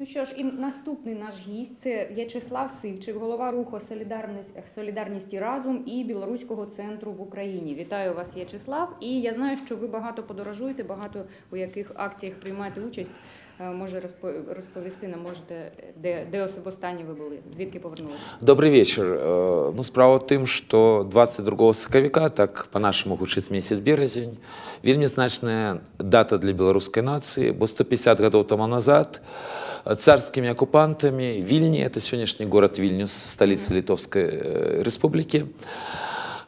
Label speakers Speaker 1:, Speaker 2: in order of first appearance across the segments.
Speaker 1: Ну що ж, і наступний наш гість це В'ячеслав Сивчик, голова руху Солідарність, Солідарність і разом і Білоруського центру в Україні. Вітаю вас, В'ячеслав. І я знаю, що ви багато подорожуєте, багато у яких акціях приймаєте участь. Е, Може розпо- розповісти нам можете, де, де ос- востаннє ви були, звідки повернулися?
Speaker 2: Добрый вечер. Э, Ну, справа в тым, што 22 сакавіка, так па-нашаму гучыць месяц беразень, вельмі значная дата для беларускай нацыі, бо 150 гадоў таму назад э, царскімі акупантамі Вільні, это сённяшні горад Вільнюс, сталіца Літовскай э, рэспублікі, Э,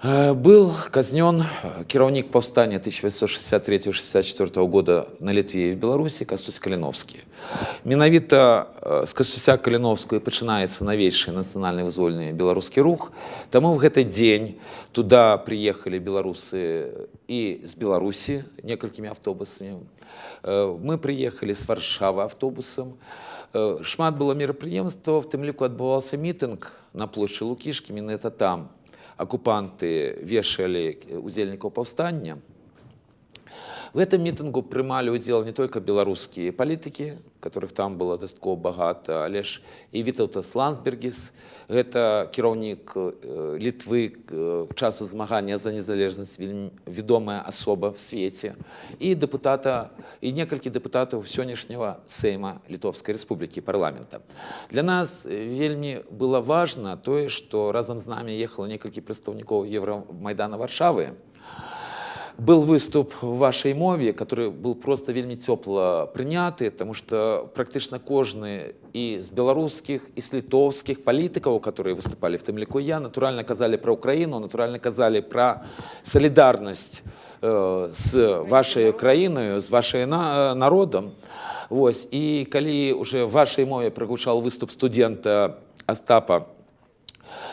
Speaker 2: Был казнен э, кіраўнік паўстання 1863-64 года на Літве і в Беларусі Кастусь Каліновскі. Менавіта э, з Кастуся Каліновскую пачынаецца навейшы нацыянальны вызвольны беларускі рух. Таму в гэты дзень туда прыехалі беларусы і з Беларусі некалькімі аўтобусамі. Э, Мы прыехалі з Варшавы аўтобусам. Э, Шмат было мерапрыемстваў, в тым ліку адбываўся мітынг на плошчы Лукішкі, менавіта там акупанты вешалі удзельнікаў паўстання. В этом мітынгу прымалі ўдзел не только беларускія палітыкі, которых там было дастаткова багата, але ж і Вітаўтас Лансбергіс, гэта кіраўнік э, літвы э, часу змагання за незалежнасць вельмі вядомая асоба в свеце і дэпутата і некалькі дэпутатаў сённяшняга сейма літовскай рэспублікі парламента. Для нас э, вельмі было важна тое, што разам з намі ехала некалькі прадстаўнікоў Еврамайдана Варшавы, был выступ в вашей мове, который был просто вельмі цёпла прыняты, потому что практычна кожны і з беларускіх і з літоўскіх палітыкаў, которые выступалі в тым ліку я, натуральна казалі пра Украіну, натуральна казалі пра салідарнасць э, з вашай краіною, з вашай на, народам. Вось. І калі уже в вашай мове прагучаў выступ студента Остапа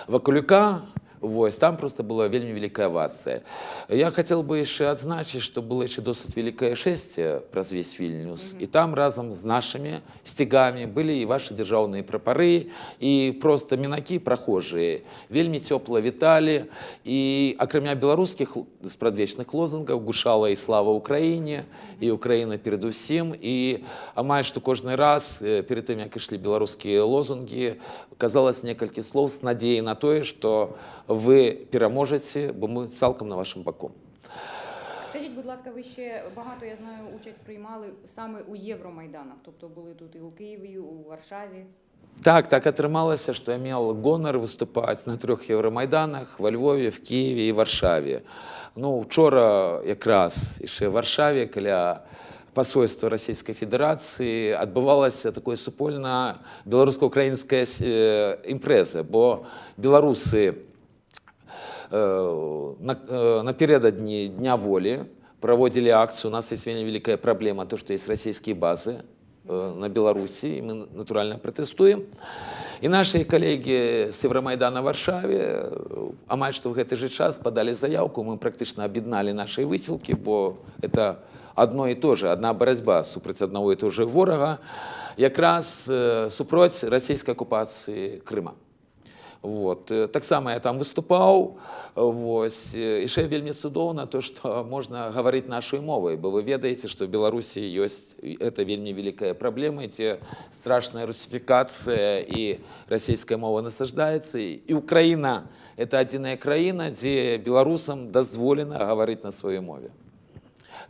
Speaker 2: Вакулюка, Вось, там просто была вельмі вялікая авацыя. Я хотел бы яшчэ адзначыць, што было яшчэ досыць вялікае шэсце праз весь вільнюс. І там разам з нашымі сцігамі былі і вашы дзяржаўныя прапары і просто мінакі прахожыя. Вельмі цёпла віталі і акрамя беларускіх спрадвечных лозунгаў гушала і слава ўкраіне і Украіна перадусім і амаль што кожны раз э, перед тым як ішлі беларускія лозунгі казалось некалькі слоў з надзеяй на тое, што вы пераможаце, бо мы цалкам на вашым баку.
Speaker 1: Скажіть, будь ласка, ви ще багато, я знаю, участь приймали саме у Євромайданах, тобто були тут і у Києві, у Варшаві.
Speaker 2: Так, так атрымалася, што я меў гонар выступаць на трох еўрамайданах ва Львове, в Киеве і Варшаве. Ну учора якраз яшчэ в Варшаве каля пасольства расійскай федэрацыі адбывалася такое супольна беларуска-украінская э, імпрэза, бо беларусы э, на, э, напередадні дня волі праводзілі акцыю у нас есть вельмі вялікая праблема то што есть расійскія базы э, на беларусі і мы натуральна пратэстуем і нашыя калегі з еврамайдана варшаве э, амаль што ў гэты же час падалі заявку мы практычна аб'ядналі нашай высілкі бо это одно і то же одна барацьба супраць аднаго і то же ворага якраз э, супроць расійскай акупацыі крыма Вот. Э, Таксама я там выступаў вось. і яшчэ вельмі цудоўна то што можна гаварыць нашай мовай бо вы ведаеце што в беларусі ёсць і это вельмі вялікая праблема дзе страшная русіфікацыя і расійская мова насаждаецца і украіна это адзіная краіна дзе беларусам дазволена гаварыць на сваёй мове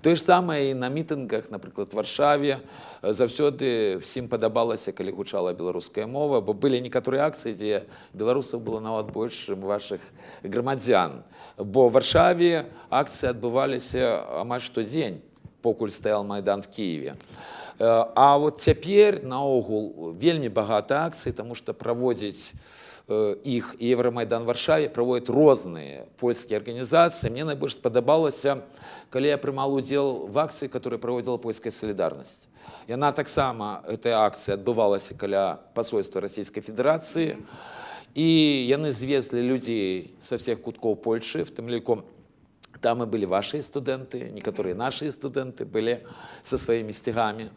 Speaker 2: Тое ж самае і на мітынгах, напрыклад, варшаве заўсёды всім падабалася, калі гучала беларуская мова, бо былі некаторыя акцыі, дзе беларусаў было нават больш чым вашых грамадзян. Бо в варшаве акцыі адбываліся амаль штодзень, покуль стаял майдан в Киеве. Э, А вот цяпер наогул вельмі багата акцый, таму што праводзіць э, іх і Еврамайдан Варшаве праводзяць розныя польскія арганізацыі. Мне найбольш спадабалася, калі я прымал удзел в акцыі, которую праводзіла польская салідарнасць. Яна таксама гэтая акцыя адбывалася каля пасольства расійскай федэрацыі і яны звезлі людзей са всех куткоў Польшы, в тым ліку там і былі вашыя студэнты, некаторыя нашыя студэнты былі са сваімі сцягамі.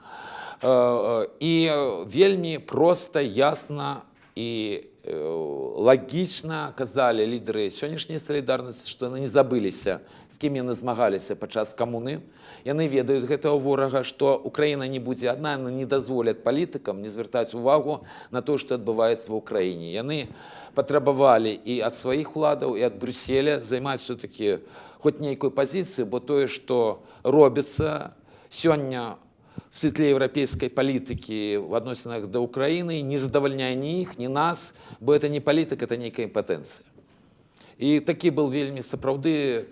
Speaker 2: Э, э, І вельмі проста ясна І е, логічно казали лідери сьогоднішньої солідарності, що вони не забилися, з ким вони змагалися під час комуни. Яны ведаюць гэтага ворага, што Украіна не будзе адна, яны не дазволяць палітыкам не звяртаць увагу на то, што адбываецца ва ўкраіне. Яны патрабавалі і ад сваіх уладаў і ад Брюсселя займаць все-таки хоць нейкую пазіцыю, бо тое, што робіцца сёння в світле еўрапейскай палітыкі в адносінах да Украіны не задавальняе ні іх, ні нас, бо это не палітыка, это нейкая імпатэнцыя. І такі был вельмі сапраўды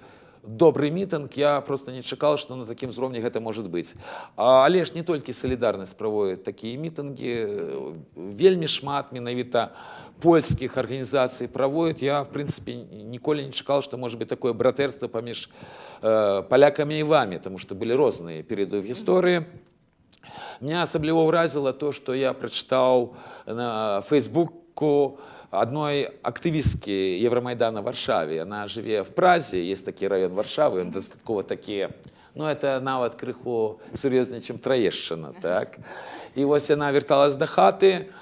Speaker 2: добры мітынг. Я просто не чакаў, што на такім узроўні гэта можа быць. А, але ж не толькі салідарнасць праводзіць такія мітынгі. Вельмі шмат менавіта польскіх арганізацый праводзяць. Я в прынцыпе ніколі не чакаў, што можа быць такое братэрства паміж э, палякамі і вамі, тому што былі розныя перыяды ў гісторыі. Меня асабліва ўразіла то, што я прачытаў на Фейсбуку одной актывісткі Евромайдана в Варшаве. Она жыве в Празе, есть такі раён Варшавы, ён дастаткова такі, ну это нават крыху сур'ёзней, чым Траешчына, так? І вось яна вярталась да хаты,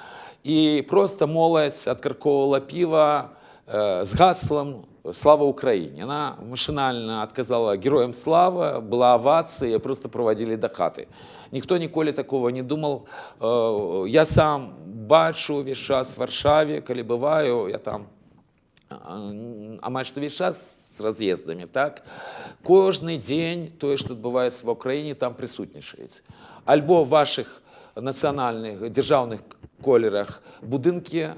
Speaker 2: і просто моладзь адкарковала піва э, з гаслам «Слава Украине». Она машинально отказала героям слава, была овация, ее просто проводили до хаты. Никто ніколі такого не думал. Э, Я сам бачу весь час в Варшаве, коли бываю, я там амаль што весь час з раз'ездамі так кожны дзень тое што адбываецца ва ўкраіне там прысутнічаюць альбо в ваших нацыянальных дзяржаўных колерах будынкі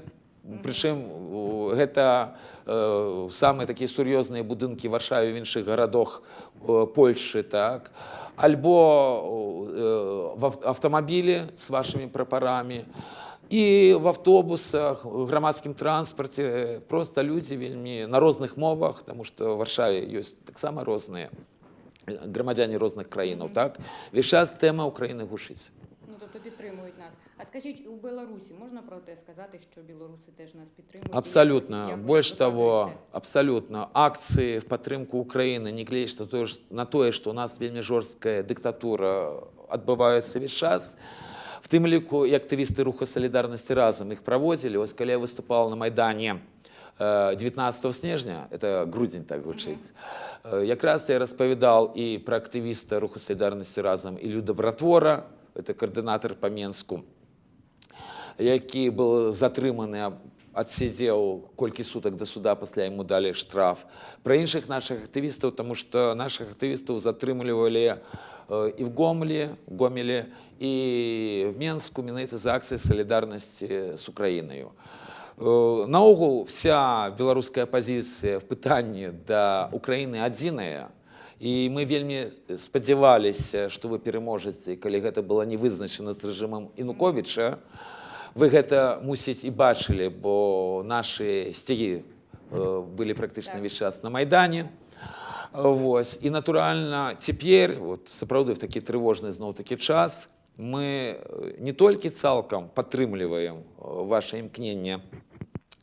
Speaker 2: прычым у, гэта э, самыя такія сур'ёзныя будынкі варшаве в іншых гарадах э, польшы так альбо э, в ав- аўтамабілі з вашымі прапарамі і в автобусах в грамадскім транспарце просто людзі вельмі на розных мовах тому что в варшаве ёсць таксама розныя э, грамадзяне розных краінаў так весь час тэма украіны гушыць
Speaker 1: скажіть, у Білорусі можна про те сказати, що білоруси теж нас підтримують?
Speaker 2: Абсолютно.
Speaker 1: якось
Speaker 2: того, абсолютно. Акции в подтримку Украины не клеят на то, что у нас вельми жорсткая диктатура отбывается весь час. В тим ліку і активісти Руху Солідарності разом їх проводили. Ось коли я виступав на Майдані е, 19 снежня, це грудень так гучить, якраз я розповідав і про активіста Руху Солідарності разом Ілю Добротвора, це координатор по Менську, які був затриманий, а адсидзеў колькі сутак да суда пасля яму далі штраф пра іншых наших актывістаў тому что наших актывістаў затрымлівалі э, і в гомлі гомелі і в менску менавіта за акцыі салідарнасці з украінаю Э, наогул вся беларуская пазіцыя в пытанні да украіны адзіная і мы вельмі спадзяваліся што вы пераможаце калі гэта было не вызначана з рэжымам інуковіча вы гэта мусіць і бачылі бо нашы сцягі э, былі практычна
Speaker 1: Так.
Speaker 2: весь час на майдане Вось. І натуральна цяпер вот, сапраўды в такі трывожны зноў такі час мы э, не толькі цалкам падтрымліваем э, ваше імкненне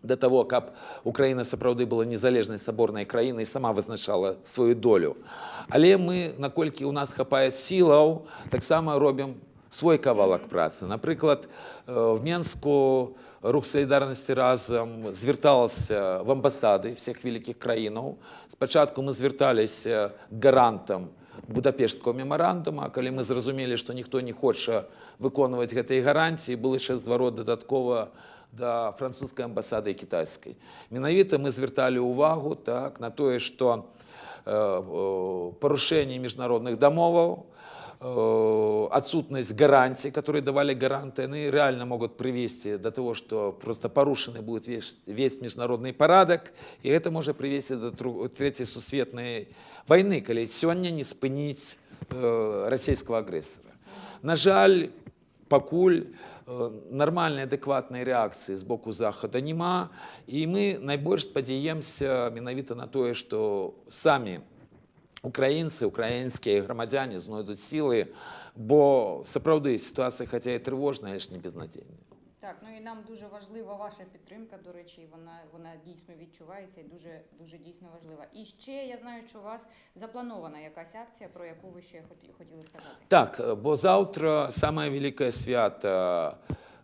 Speaker 2: да того, каб Украіна сапраўды была незалежнай саборнай краінай і сама вызначала сваю долю. Але мы, наколькі ў нас хапае сілаў, таксама робім свой кавалак працы. Напрыклад, э, в Менску рух салідарнасці разам звярталася в амбасады всех вялікіх краінаў. Спачатку мы звярталіся к гарантам будапештского мемарандума, калі мы зразумелі, што ніхто не хоча выконваць гэтай гарантіі, был яшчэ зварот дадаткова да французскай амбасады і кітайскай. Менавіта мы звярталі ўвагу так, на тое, што э, э, парушэнне міжнародных дамоваў, э, отсутность гарантий, которые давали гаранты, они реально могут привести до того, что просто порушенный будет весь, весь международный порядок, и это может привести до тру- Третьей сусветной войны, коли сегодня не спынить э, российского агрессора. На жаль, пакуль э, нармальнай адэкватнай рэакцыі з боку захада няма і мы найбольш спадзяемся менавіта на тое што самі украінцы украінскія грамадзяне знойдуць сілы бо сапраўды сітуацыя хаця і трывожная але ж не безнадзейная
Speaker 1: Так, ну і нам дуже важлива ваша підтримка, до речі, вона, вона дійсно відчувається і дуже, дуже дійсно важлива. І ще я знаю, що у вас запланована якась акція, про яку ви ще хоті- хотіли сказати.
Speaker 2: Так, э, бо заўтра самае вялікае свята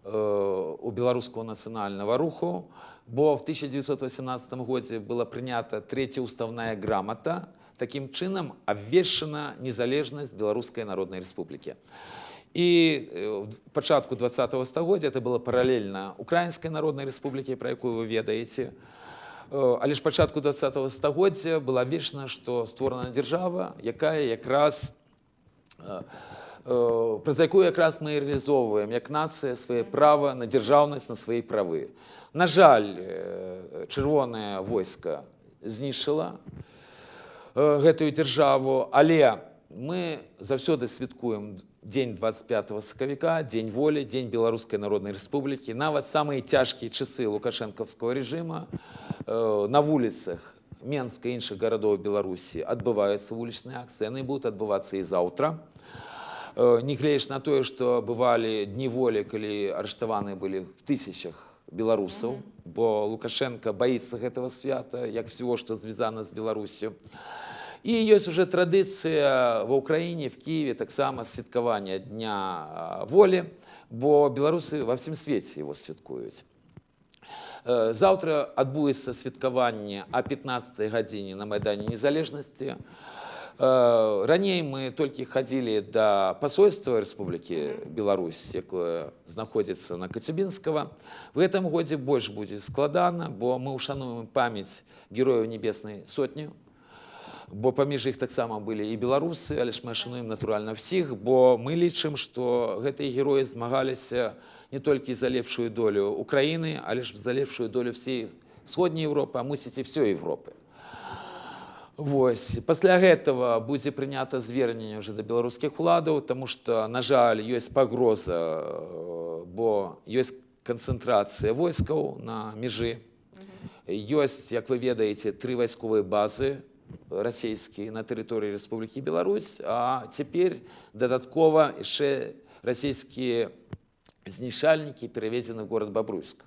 Speaker 2: э, у беларускага нацыянальнага руху бо в 1918 годзе была прынята третья уставная грамата таким чынам абвешчана незалежнасць беларускай народнай рэспублікі і э, в пачатку 20 стагоддзя это было паралельна украінскай народнай рэспублікі пра якую вы ведаеце Э, але ж пачатку 20 стагоддзя была вечна што створана дзяржава якая якраз э, э, праз якую якраз мы і рэалізоўваем як нацыя свае права на дзяржаўнасць на свае правы на жаль э, чырвонае войска знішчыла э, гэтую дзяржаву але мы заўсёды святкуем дзень 25 сакавіка дзень волі дзень беларускай народнай рэспублікі нават самыя цяжкія часы лукашэнкаўскага рэжыма э, на вуліцах менска і іншых гарадоў беларусі адбываюцца вулічныя акцыі яны будуць адбывацца і заўтра Э, негледзяч на тое што бывалі дні волі калі арыштаваны былі в тысячах беларусаў бо лукашенко баіцца гэтага свята як всего што звязана з беларусю і ёсць уже традыцыя ва ўкраіне в кіеве таксама святкавання дня а, волі бо беларусы ва ўсім свеце его святкуюць Э, Заўтра адбудзецца святкаванне а 15 гадзіне на майдане незалежнасці. Э, Раней мы толькі хадзілі да пасольства Рэспублікі Беларусь, якое знаходзіцца на Кацюбінскага. В гэтым годзе больш будзе складана, бо мы ўшануем памяць герояў небеснай сотні. Бо паміж іх таксама былі і беларусы, але ж мы шануем натуральна ўсіх, бо мы лічым, што гэтыя героі змагаліся не толькі за лепшую долю Украіны, але ж за лепшую долю всей сходняй Европы, а мусіць і ўсёй Европы. Вось пасля гэтага будзе прынята зверненне уже да беларускіх уладаў, таму што на жаль ёсць пагроза, э, бо ёсць канцэнтрацыя войскаў на межы. Ёсць, як вы ведаеце, тры вайсковыя базы расійскія на тэрыторыі Рэспублікі Беларусь, а цяпер дадаткова яшчэ расійскія знішальнікі пераведзены ў горад Бабруйск.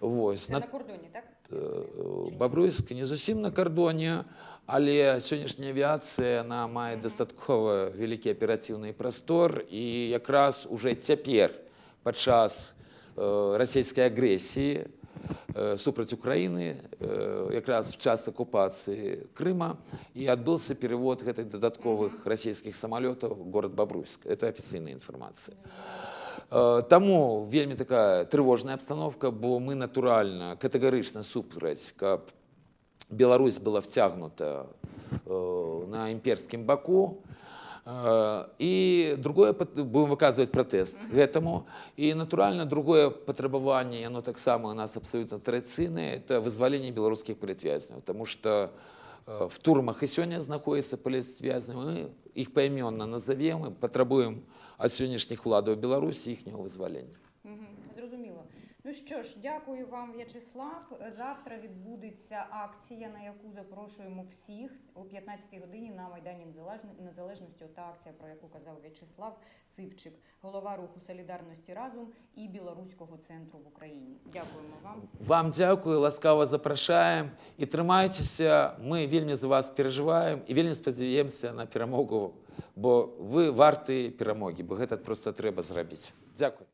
Speaker 2: Вось,
Speaker 1: Це на кордоні, так?
Speaker 2: Э, Бабруйск не зусім на кардоне, але сённяшняя авіацыя она мае дастаткова вялікі аператыўны прастор і якраз уже цяпер падчас э, расійскай агрэсіі э, супраць Украіны э, якраз в час акупацыі Крыма і адбыўся перевод гэтых дадатковых расійскіх самалётаў у город Бабруйск. Это афіцыйная інфармацыя. Э, Таму вельмі такая трывожная абстаноўка, бо мы натуральна катэгарычна супраць, каб Беларусь была вцягнута э, на імперскім баку. Э, І другое пат- будем выказваць пратэст гэтаму. І натуральна другое патрабаванне яно таксама у нас абсалютна традыцыйнае это вызваленне беларускіх палітвязняў, Таму што э, в турмах і сёння знаходзяцца палітвязні, мы іх паймённа назовем і патрабуем ад сённяшніх уладаў Беларусі іхняго вызвалення.
Speaker 1: Мгм, Зрозуміло. Ну що ж, дякую вам, В'ячеслав. Завтра відбудеться акція, на яку запрошуємо всіх о 15 годині на Майдані Незалежно- Незалежності. Ота акція, про яку казав В'ячеслав Сивчик, голова руху Солідарності разом і Білоруського центру в Україні. Дякуємо вам.
Speaker 2: Вам дзякую, ласкава запрашаем і трымайцеся. Мы вельмі за вас перажываем і вельмі спадзяемся на перамогу, бо вы варты перамогі, бо гэта проста трэба зрабіць. Дзякуй.